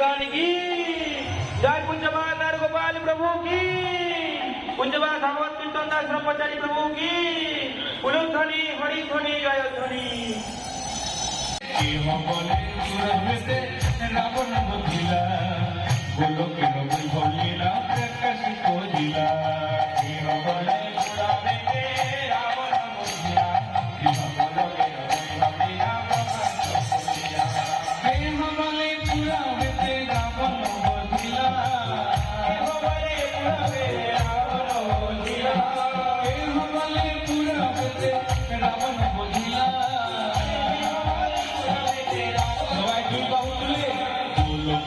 की जय कुंजबा नर गोपाल प्रभु की। कुंजबा भागवत कीर्तन दास ब्रह्मचारी प्रभु की। पुलुध्वनि हरि ध्वनि, जय ध्वनि। रावण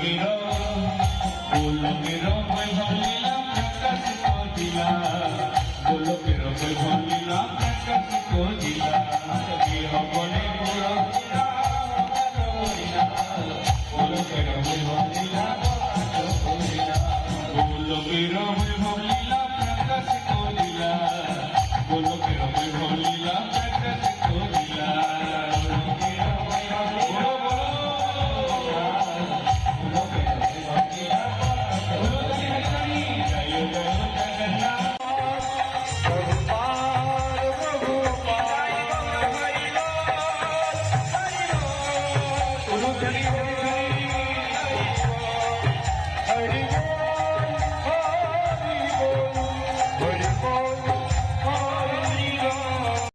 ফুলকের ফুলকের ভাঙিলা প্রকাশ করিলা ফুলকের ভাঙিলা প্রকাশ করিলা সখী হবনে ফুলকের ভাঙিলা প্রকাশ করিলা ফুলকের